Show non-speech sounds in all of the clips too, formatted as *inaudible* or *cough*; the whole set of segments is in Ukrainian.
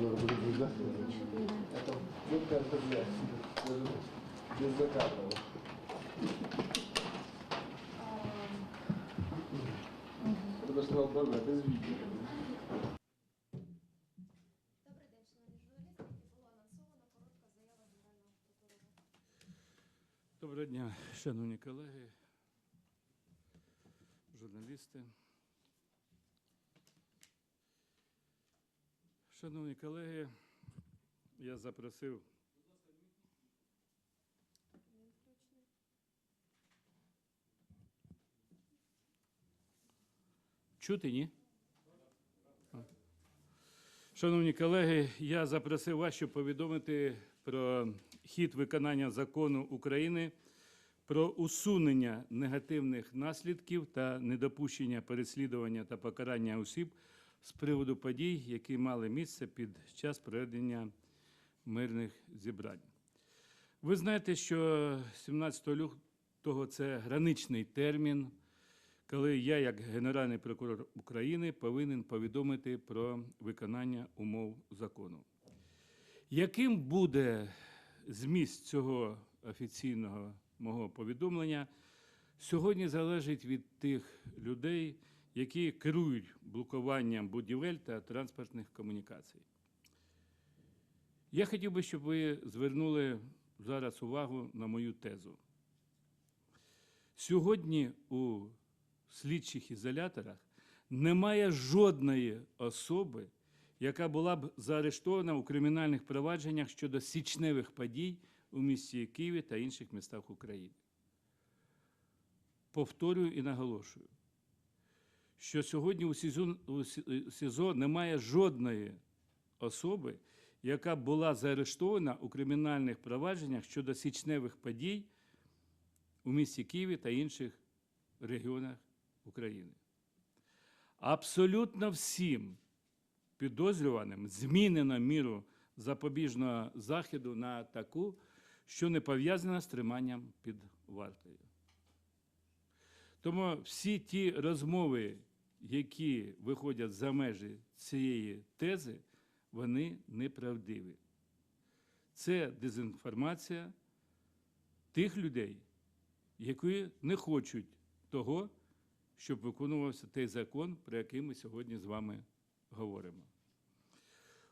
Может быть, нельзя? Это вот карта для даже без закатного. Это даже сказал правильно, без видео. Добрий день, шановні журналісти. Як і було анонсовано, коротка заява Генерального прокурора. Доброго дня, шановні колеги, журналісти. Шановні колеги, я запросив. Чути, ні? Шановні колеги, я запросив вас, щоб повідомити про хід виконання закону України про усунення негативних наслідків та недопущення переслідування та покарання осіб з приводу подій, які мали місце під час проведення мирних зібрань. Ви знаєте, що 17 лютого це граничний термін, коли я, як Генеральний прокурор України, повинен повідомити про виконання умов закону. Яким буде зміст цього офіційного мого повідомлення, сьогодні залежить від тих людей, які керують блокуванням будівель та транспортних комунікацій. Я хотів би, щоб ви звернули зараз увагу на мою тезу. Сьогодні у слідчих ізоляторах немає жодної особи, яка була б заарештована у кримінальних провадженнях щодо січневих подій у місті Києві та інших містах України. Повторюю і наголошую, що сьогодні у СІЗО, у СІЗО немає жодної особи, яка була заарештована у кримінальних провадженнях щодо січневих подій у місті Києві та інших регіонах України. Абсолютно всім підозрюваним змінено міру запобіжного заходу на таку, що не пов'язана з триманням під вартою. Тому всі ті розмови, які виходять за межі цієї тези, вони неправдиві. Це дезінформація тих людей, які не хочуть того, щоб виконувався той закон, про який ми сьогодні з вами говоримо.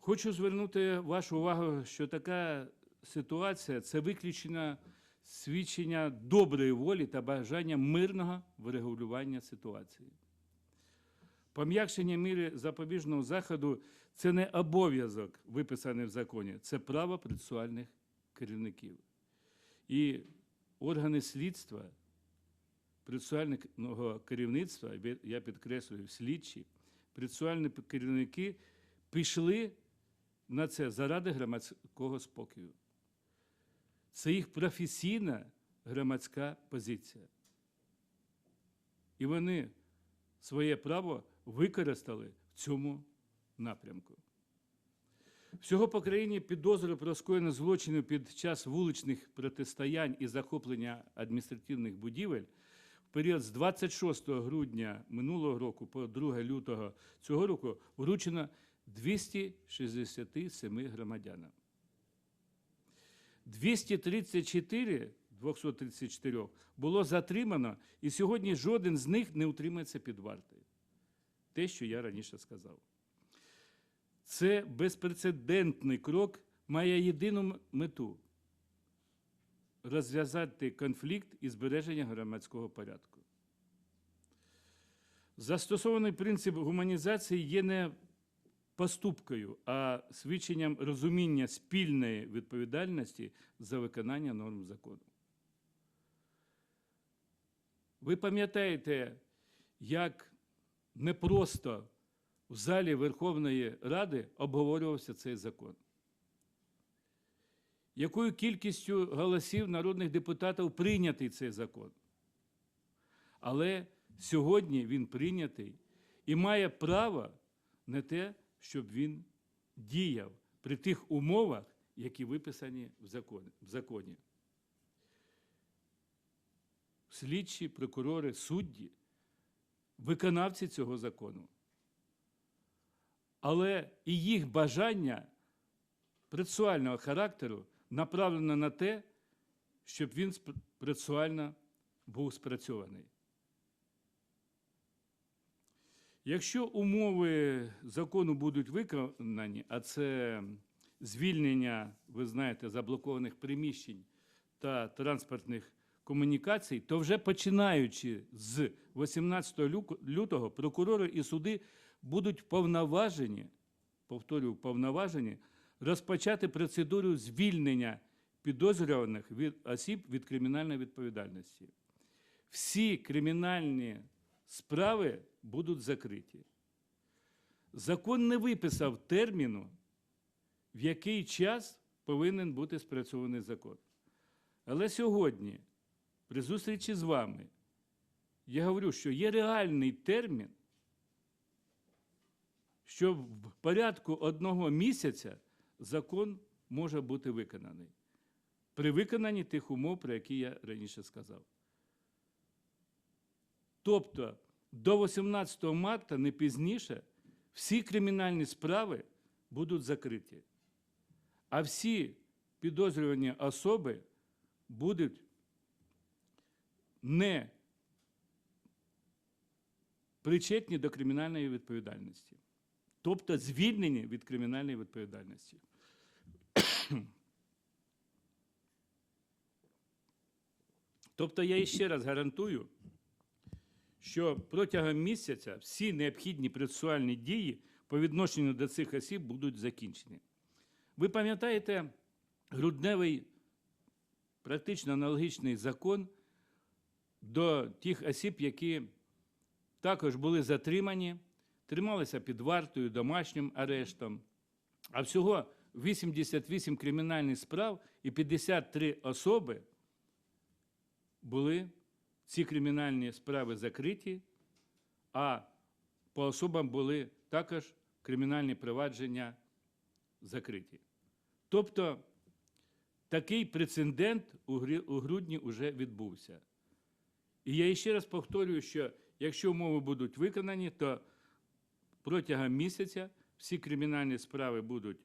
Хочу звернути вашу увагу, що така ситуація це виключено свідчення доброї волі та бажання мирного врегулювання ситуації. Пом'якшення міри запобіжного заходу це не обов'язок, виписаний в законі, це право процесуальних керівників. І органи слідства, процесуального керівництва, я підкреслюю, слідчі, процесуальні керівники пішли на це заради громадського спокою. Це їх професійна громадська позиція. І вони своє право використали в цьому напрямку. Всього по країні підозри про скоєння злочинів під час вуличних протистоянь і захоплення адміністративних будівель в період з 26 грудня минулого року по 2 лютого цього року вручено 267 громадянам. 234 234 було затримано, і сьогодні жоден з них не утримається під вартою. Те, що я раніше сказав. Це безпрецедентний крок має єдину мету розв'язати конфлікт і збереження громадського порядку. Застосований принцип гуманізації є не поступкою, а свідченням розуміння спільної відповідальності за виконання норм закону. Ви пам'ятаєте, як непросто в залі Верховної Ради обговорювався цей закон? Якою кількістю голосів народних депутатів прийнятий цей закон? Але сьогодні він прийнятий і має право на те, щоб він діяв при тих умовах, які виписані. В законі. Слідчі, прокурори, судді, виконавці цього закону. Але і їх бажання процесуального характеру направлено на те, щоб він процесуально був спрацьований. Якщо умови закону будуть виконані, а це звільнення, ви знаєте, заблокованих приміщень та транспортних комунікацій, то вже починаючи з 18 лютого прокурори і суди будуть вповноважені, повторюю, вповноважені, розпочати процедуру звільнення підозрюваних від осіб від кримінальної відповідальності. Всі кримінальні справи будуть закриті. Закон не виписав терміну, в який час повинен бути спрацьований закон. Але сьогодні, при зустрічі з вами, я говорю, що є реальний термін, що в порядку одного місяця закон може бути виконаний. При виконанні тих умов, про які я раніше сказав. Тобто до 18 марта, не пізніше, всі кримінальні справи будуть закриті, а всі підозрювані особи будуть не причетні до кримінальної відповідальності, тобто звільнені від кримінальної відповідальності. *clears throat* Тобто я іще раз гарантую, що протягом місяця всі необхідні процесуальні дії по відношенню до цих осіб будуть закінчені. Ви пам'ятаєте грудневий практично аналогічний закон до тих осіб, які також були затримані, трималися під вартою, домашнім арештом. А всього 88 кримінальних справ і 53 особи були ці кримінальні справи закриті, а по особам були також кримінальні провадження закриті. Тобто такий прецедент у грудні вже відбувся. І я ще раз повторюю, що якщо умови будуть виконані, то протягом місяця всі кримінальні справи будуть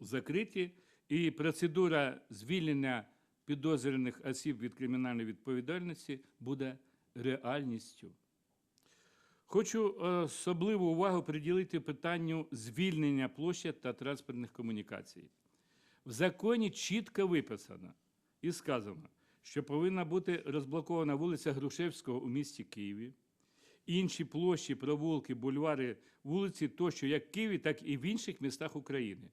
закриті, і процедура звільнення підозрюваних осіб від кримінальної відповідальності буде реальністю. Хочу особливу увагу приділити питанню звільнення площі та транспортних комунікацій. В законі чітко виписано і сказано, що повинна бути розблокована вулиця Грушевського у місті Києві, інші площі, провулки, бульвари, вулиці тощо як в Києві, так і в інших містах України.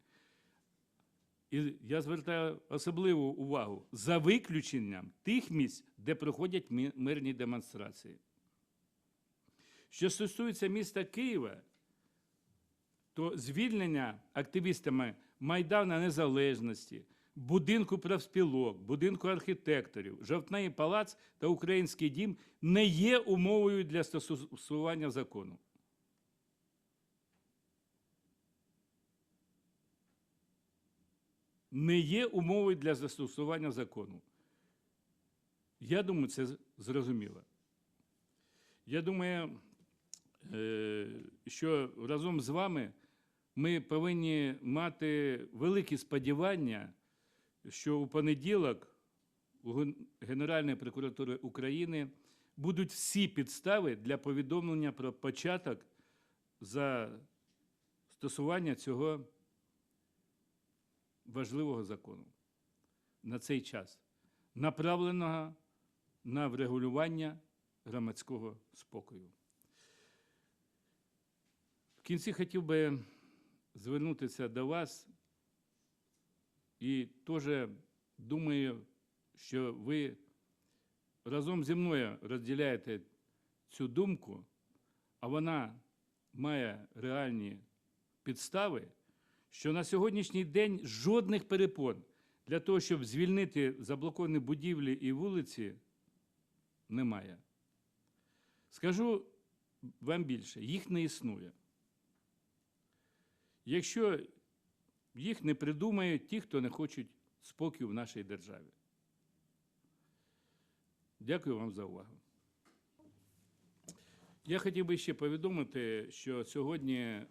І я звертаю особливу увагу за виключенням тих місць, де проходять мирні демонстрації. Що стосується міста Києва, то звільнення активістами Майдану Незалежності, будинку профспілок, будинку архітекторів, Жовтневий палац та Український дім не є умовою для застосування закону. Не є умовою для застосування закону. Я думаю, це зрозуміло. Я думаю, е, що разом з вами ми повинні мати великі сподівання, що у понеділок у Генеральної прокуратури України будуть всі підстави для повідомлення про початок застосування цього важливого закону на цей час, направленого на врегулювання громадського спокою. В кінці хотів би звернутися до вас і теж думаю, що ви разом зі мною розділяєте цю думку, а вона має реальні підстави, що на сьогоднішній день жодних перепон для того, щоб звільнити заблоковані будівлі і вулиці, немає. Скажу вам більше, їх не існує. Якщо їх не придумають ті, хто не хочуть спокою в нашій державі. Дякую вам за увагу. Я хотів би ще повідомити, що сьогодні е,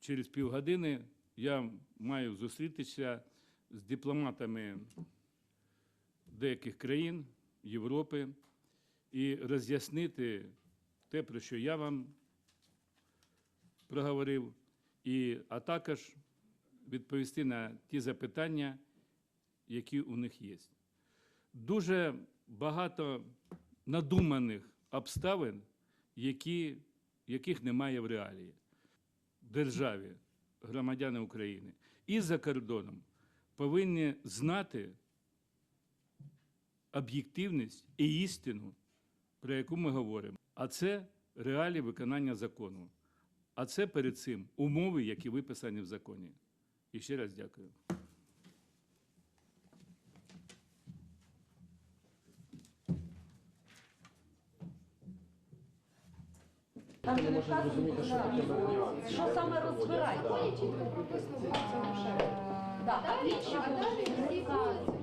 через півгодини я маю зустрітися з дипломатами деяких країн Європи і роз'яснити те, про що я вам проговорив, і, а також відповісти на ті запитання, які у них є. Дуже багато надуманих обставин, які, яких немає в реалії державі, громадяни України і за кордоном повинні знати об'єктивність і істину, про яку ми говоримо. А це реалії виконання закону. А це перед цим умови, які виписані в законі. І ще раз дякую. Там не вказано, що саме. Законі чітко прописано в цьому Далі, а далі всі вулиці